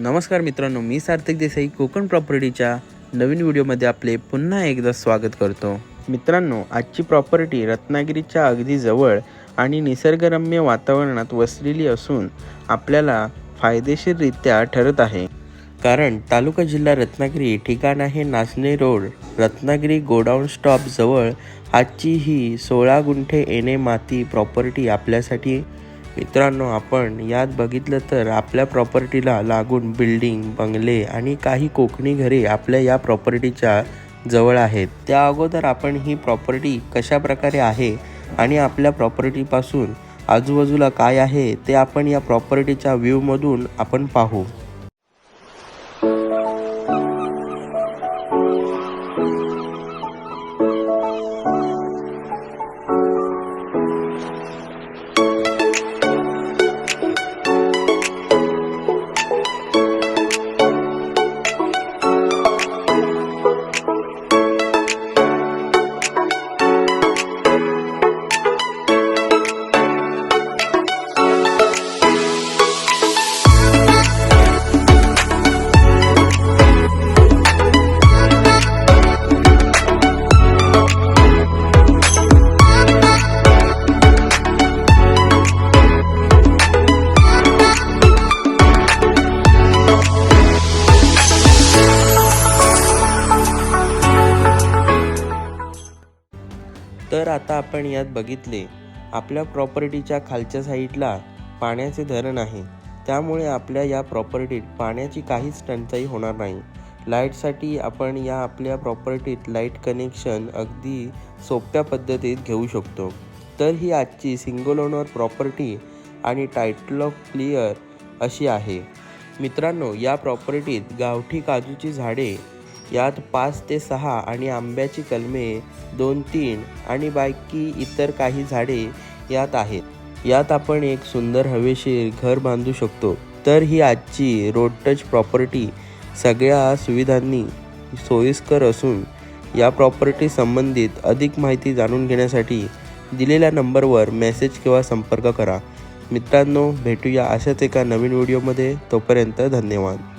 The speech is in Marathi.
नमस्कार मित्रांनो मी सार्थक देसाई कोकण प्रॉपर्टीच्या नवीन व्हिडिओमध्ये आपले पुन्हा एकदा स्वागत करतो. मित्रांनो आजची प्रॉपर्टी रत्नागिरीच्या अगदी जवळ आणि निसर्गरम्य वातावरणात वसलेली असून आपल्याला फायदेशीररित्या ठरत आहे. कारण तालुका जिल्हा रत्नागिरी ठिकाण आहे Nachane road. Ratnagiri godown stop जवळ आजची ही सोळा गुंठे येणे माती प्रॉपर्टी आपल्यासाठी मित्रांनो आपण यात बघितलं तर आपल्या प्रॉपर्टीला लागून बिल्डिंग बंगले आणि काही कोकणी घरे आपल्या या प्रॉपर्टीच्या जवळ आहेत. त्या अगोदर आपण ही प्रॉपर्टी कशा प्रकारे आहे आणि आपल्या प्रॉपर्टीपासून आजूबाजूला काय आहे ते आपण या प्रॉपर्टीच्या व्ह्यूमधून आपण पाहू. तर आता आपण यात बघितले आपल्या प्रॉपर्टीच्या खालच्या साईडला पाण्याचे धरण आहे. त्यामुळे आपल्या या प्रॉपर्टीत पाण्याची काहीच टंचाई होणार नाही. लाईटसाठी आपण या आपल्या प्रॉपर्टीत लाइट कनेक्शन अगदी सोप्या पद्धतीत घेऊ शकतो. तर ही आजची सिंगल ओनर प्रॉपर्टी आणि टायटल ऑफ क्लिअर अशी आहे. मित्रांनो या प्रॉपर्टीत गावठी काजूची झाडे यात पाच ते सहा आणि आंब्याची कलमे दोन तीन आणि बाकी इतर काही झाडे यात आहेत. यात आपण एक सुंदर हवेशीर घर बांधू शकतो. तर ही आजची रोड टच प्रॉपर्टी सगळ्या सुविधांनी सोयीस्कर असून या प्रॉपर्टी संबंधित अधिक माहिती जाणून घेण्यासाठी दिलेल्या नंबरवर मेसेज किंवा संपर्क करा. मित्रांनो भेटूया अशाच एका नवीन व्हिडिओमध्ये तोपर्यंत धन्यवाद.